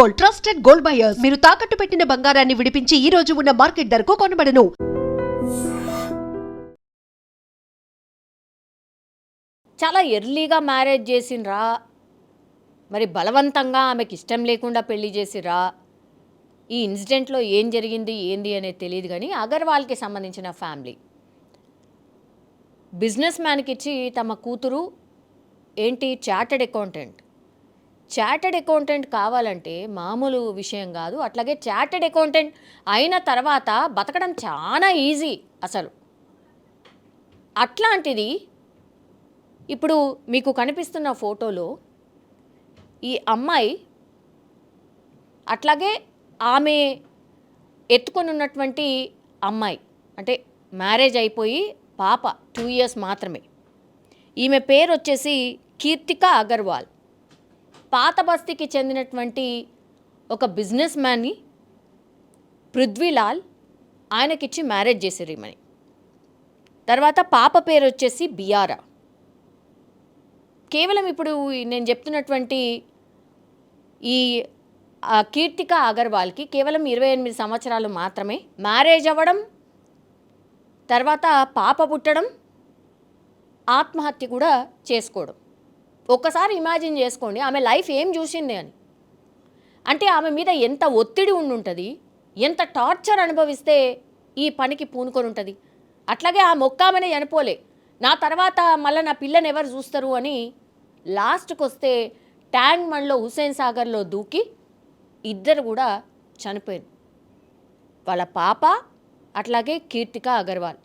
Gold trusted gold buyers. మీరు తాకట్టు పెట్టిన బంగారాన్ని విడిపించి ఈ రోజు ఉన్న మార్కెట్ ధరకు కొనబడను. చాలా ఎర్లీగా మ్యారేజ్ చేసిండ్రా. మరి బలవంతంగా ఆమెకి ఇష్టం లేకుండా పెళ్ళి చేసిరా ఈ ఇన్సిడెంట్లో ఏం జరిగింది ఏంది అనేది తెలియదు కానీ అగర్వాల్కి సంబంధించిన ఫ్యామిలీ. బిజినెస్ మ్యాన్కి ఇచ్చి తమ కూతురు ఏంటి చార్టెడ్ అకౌంటెంట్. చార్టెడ్ అకౌంటెంట్ కావాలంటే మామూలు విషయం కాదు. అట్లాగే చార్టెడ్ అకౌంటెంట్ అయిన తర్వాత బతకడం చాలా ఈజీ అసలు. అట్లాంటిది ఇప్పుడు మీకు కనిపిస్తున్న ఫోటోలో ఈ అమ్మాయి అట్లాగే ఆమె ఎత్తుకొని ఉన్నటువంటి అమ్మాయి అంటే మ్యారేజ్ అయిపోయి పాప టూ ఇయర్స్ మాత్రమే. ఈమె పేరు వచ్చేసి కీర్తిక అగర్వాల్. పాత బస్తీకి చెందినటువంటి ఒక బిజినెస్ మ్యాన్ని పృథ్వీలాల్ ఆయనకిచ్చి మ్యారేజ్ చేశారు ఈమెని. తర్వాత పాప పేరు వచ్చేసి బియారా. కేవలం ఇప్పుడు నేను చెప్తున్నటువంటి ఈ కీర్తిక అగర్వాల్కి కేవలం ఇరవై ఎనిమిది సంవత్సరాలు మాత్రమే మ్యారేజ్ అవ్వడం తర్వాత పాప పుట్టడం ఆత్మహత్య కూడా చేసుకోవడం. ఒక్కసారి ఇమాజిన్ చేసుకోండి ఆమె లైఫ్ ఏం చూసింది అని. అంటే ఆమె మీద ఎంత ఒత్తిడి ఉండుంటుంది ఎంత టార్చర్ అనుభవిస్తే ఈ పనికి పూనుకొని ఉంటుంది. అట్లాగే ఆ మొక్కామనే చనిపోలే. నా తర్వాత మళ్ళీ నా పిల్లని ఎవరు చూస్తారు అని లాస్ట్కి వస్తే ట్యాంక్ మండ్లో హుసేన్ సాగర్లో దూకి ఇద్దరు కూడా చనిపోయారు. వాళ్ళ పాప అట్లాగే కీర్తిక అగర్వాల్.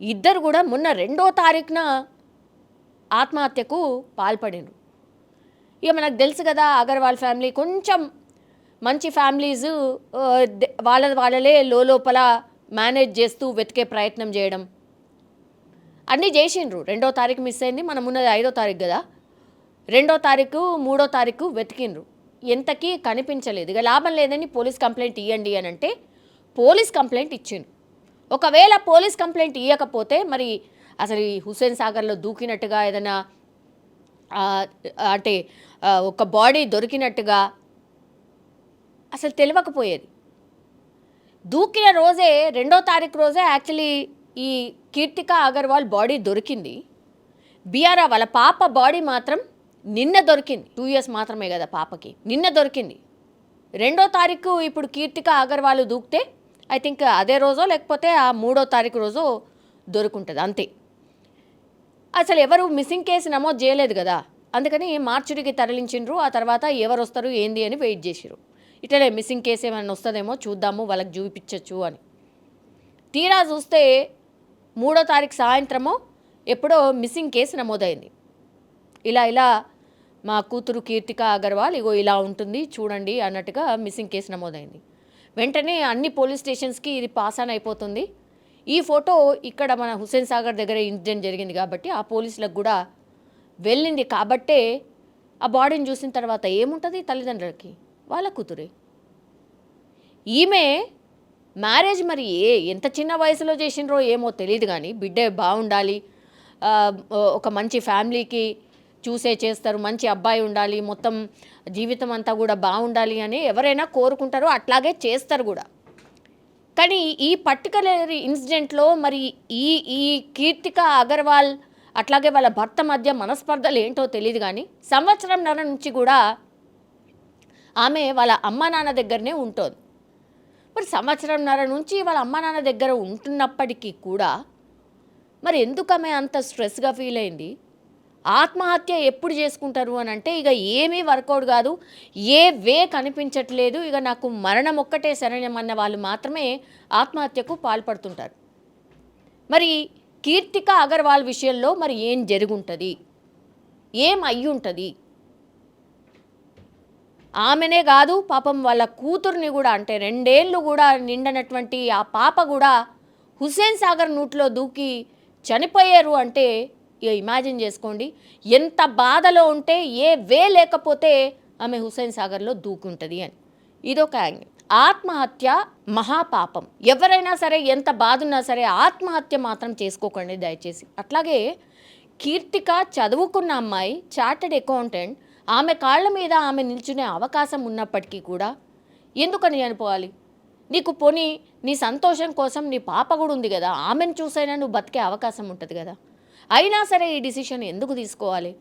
ఇద్దరు కూడా మొన్న రెండో తారీఖున ఆత్మహత్యకు పాల్పడినరు. ఇక మనకు తెలుసు కదా అగర్వాల్ ఫ్యామిలీ కొంచెం మంచి ఫ్యామిలీస్ వాళ్ళ వాళ్ళలే లోపల మేనేజ్ చేస్తూ వెతికే ప్రయత్నం చేయడం. అన్నీ చేసిండ్రు. రెండో తారీఖు మిస్ అయింది. మనం ఉన్నది ఐదో తారీఖు కదా. రెండో తారీఖు మూడో తారీఖు వెతికిండ్రు. ఎంతకీ కనిపించలేదు. ఇక లాభం లేదని పోలీస్ కంప్లైంట్ ఇవ్వండి అని అంటే పోలీస్ కంప్లైంట్ ఇచ్చిండ్రు. ఒకవేళ పోలీస్ కంప్లైంట్ ఇవ్వకపోతే మరి అసలు ఈ హుస్సేన్ సాగర్లో దూకినట్టుగా ఏదైనా అంటే ఒక బాడీ దొరికినట్టుగా అసలు తెలియకపోయేది దూకిన రోజే రెండో తారీఖు రోజే యాక్చువల్లీ ఈ కీర్తిక అగర్వాల్ బాడీ దొరికింది. బిఆర్ఆ వాళ్ళ పాప బాడీ మాత్రం నిన్న దొరికింది. టూ ఇయర్స్ మాత్రమే కదా పాపకి. నిన్న దొరికింది. రెండో తారీఖు ఇప్పుడు కీర్తిక అగర్వాల్ దూకితే ఐ థింక్ అదే రోజో లేకపోతే ఆ మూడో తారీఖు రోజు దొరుకుంటుంది. అంతే. అసలు ఎవరు మిస్సింగ్ కేసు నమోదు చేయలేదు కదా. అందుకని మార్చుడికి తరలించిండ్రు ఆ తర్వాత ఎవరు వస్తారు ఏంది అని వెయిట్ చేసిరు ఇటలే మిస్సింగ్ కేసు ఏమైనా వస్తుందేమో చూద్దాము వాళ్ళకి చూపించచ్చు అని. తీరా చూస్తే మూడో తారీఖు సాయంత్రమో ఎప్పుడో మిస్సింగ్ కేసు నమోదైంది. ఇలా ఇలా మా కూతురు కీర్తిక అగర్వాల్ ఇగో ఇలా ఉంటుంది చూడండి అన్నట్టుగా మిస్సింగ్ కేసు నమోదైంది. వెంటనే అన్ని పోలీస్ స్టేషన్స్కి ఇది పాస్ ఆన్ అయిపోతుంది. ఈ ఫోటో ఇక్కడ మన హుస్సేన్ సాగర్ దగ్గర ఇన్సిడెంట్ జరిగింది కాబట్టి ఆ పోలీసులకు కూడా వెళ్ళింది. కాబట్టే ఆ బాడీని చూసిన తర్వాత ఏముంటుంది తల్లిదండ్రులకి? వాళ్ళ కూతురే. ఈమె మ్యారేజ్ మరి ఏ ఎంత చిన్న వయసులో చేసినరో ఏమో తెలియదు కానీ బిడ్డ బాగుండాలి ఒక మంచి ఫ్యామిలీకి చూసే చేస్తారు మంచి అబ్బాయి ఉండాలి మొత్తం జీవితం అంతా కూడా బాగుండాలి అని ఎవరైనా కోరుకుంటారో అట్లాగే చేస్తారు కూడా. కానీ ఈ పర్టికులర్ ఇన్సిడెంట్లో మరి ఈ ఈ కీర్తిక అగర్వాల్ అట్లాగే వాళ్ళ భర్త మధ్య మనస్పర్ధలు ఏంటో తెలియదు కానీ సంవత్సరంన్నర నుంచి కూడా ఆమె వాళ్ళ అమ్మ నాన్న దగ్గరనే ఉంటుంది. మరి సంవత్సరంన్నర నుంచి వాళ్ళ అమ్మ నాన్న దగ్గర ఉంటున్నప్పటికీ కూడా మరి ఎందుకు ఆమె అంత స్ట్రెస్గా ఫీల్ అయింది? ఆత్మహత్య ఎప్పుడు చేసుకుంటారు అని అంటే ఇక ఏమీ వర్కౌట్ కాదు ఏ వే కనిపించట్లేదు ఇక నాకు మరణం ఒక్కటే శరణ్యం అన్న వాళ్ళు మాత్రమే ఆత్మహత్యకు పాల్పడుతుంటారు. మరి కీర్తిక అగర్వాల్ విషయంలో మరి ఏం జరుగుంటుంది? ఏం అయ్యి ఉంటుంది ఆమెనే కాదు పాపం వాళ్ళ కూతుర్ని కూడా అంటే రెండేళ్ళు కూడా నిండనటువంటి ఆ పాప కూడా హుస్సేన్ సాగర్ నూట్లో దూకి చనిపోయారు అంటే ఇమాజిన్ చేసుకోండి ఎంత బాధలో ఉంటే ఏ వే లేకపోతే ఆమె హుస్సేన్ సాగర్లో దూకుంటుంది అని. ఇదొక యాంగిల్. ఆత్మహత్య మహాపాపం. ఎవరైనా సరే ఎంత బాధున్నా సరే ఆత్మహత్య మాత్రం చేసుకోకండి దయచేసి. అట్లాగే కీర్తిక చదువుకున్న అమ్మాయి చార్టెడ్ అకౌంటెంట్ ఆమె కాళ్ళ మీద ఆమె నిల్చునే అవకాశం ఉన్నప్పటికీ కూడా ఎందుకని చనిపోవాలి నీకు పోనీ నీ సంతోషం కోసం నీ పాప కూడా ఉంది కదా ఆమెను చూసైనా నువ్వు బతికే అవకాశం ఉంటుంది కదా. అయినా సరే ఈ డిసిషన్ ఎందుకు తీసుకోవాలి?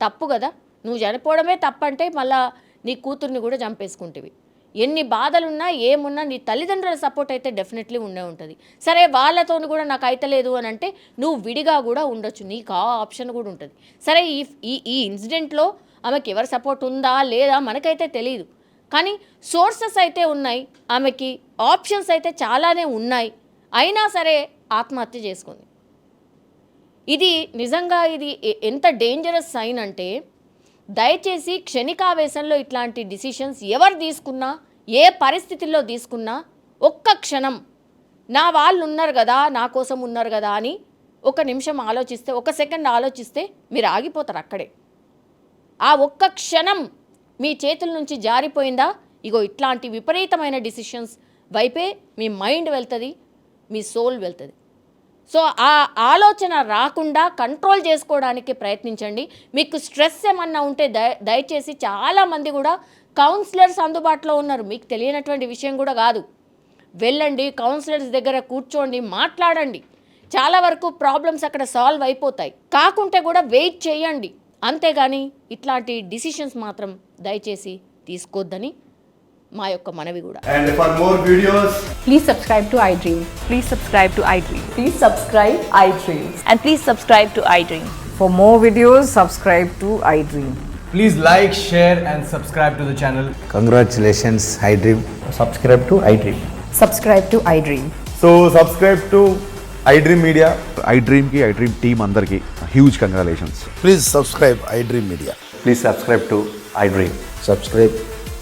తప్పు కదా. నువ్వు చనిపోవడమే తప్పంటే మళ్ళా నీ కూతుర్ని కూడా చంపేసుకుంటేవి. ఎన్ని బాధలున్నా ఏమున్నా నీ తల్లిదండ్రుల సపోర్ట్ అయితే డెఫినెట్లీ ఉండే ఉంటుంది. సరే వాళ్ళతో కూడా నాకు అయితలేదు అని అంటే నువ్వు విడిగా కూడా ఉండొచ్చు. నీకు ఆ ఆప్షన్ కూడా ఉంటుంది. సరే ఈ ఈ ఈ ఇన్సిడెంట్లో ఆమెకి ఎవరి సపోర్ట్ ఉందా లేదా మనకైతే తెలియదు కానీ సోర్సెస్ అయితే ఉన్నాయి. ఆమెకి ఆప్షన్స్ అయితే చాలానే ఉన్నాయి. అయినా సరే ఆత్మహత్య చేసుకుంది. ఇది నిజంగా ఇది ఎంత డేంజరస్ సైన్ అంటే దయచేసి క్షణికావేశంలో ఇట్లాంటి డిసిషన్స్ ఎవరు తీసుకున్నా ఏ పరిస్థితుల్లో తీసుకున్నా ఒక్క క్షణం నా వాళ్ళు ఉన్నారు కదా నా కోసం ఉన్నారు కదా అని ఒక నిమిషం ఆలోచిస్తే ఒక సెకండ్ ఆలోచిస్తే మీరు ఆగిపోతారు అక్కడే. ఆ ఒక్క క్షణం మీ చేతుల నుంచి జారిపోయిందా? ఇగో ఇట్లాంటి విపరీతమైన డిసిషన్స్ వైపే మీ మైండ్ వెళ్తుంది మీ సోల్ వెళ్తుంది. సో ఆ ఆలోచన రాకుండా కంట్రోల్ చేసుకోవడానికి ప్రయత్నించండి. మీకు స్ట్రెస్ ఏమన్నా ఉంటే దయ దయచేసి చాలామంది కూడా కౌన్సిలర్స్ అందుబాటులో ఉన్నారు. మీకు తెలియనటువంటి విషయం కూడా కాదు. వెళ్ళండి కౌన్సిలర్స్ దగ్గర కూర్చోండి మాట్లాడండి. చాలా వరకు ప్రాబ్లమ్స్ అక్కడ సాల్వ్ అయిపోతాయి. కాకుంటే కూడా వెయిట్ చేయండి. అంతేగాని ఇట్లాంటి డిసిషన్స్ మాత్రం దయచేసి తీసుకోవద్దని మా యొక్క మనవి కూడా And for more videos, Please subscribe to iDream. Please subscribe to iDream. Please subscribe iDream. And please subscribe to iDream. For more videos, subscribe to iDream. please like, share, and subscribe to the channel. Congratulations, iDream. subscribe to iDream. Subscribe to iDream. So subscribe to iDream Media. I డ్రీమ్కి I dream team అందరికీ huge congratulations Please subscribe iDream Media. Please subscribe to iDream. Subscribe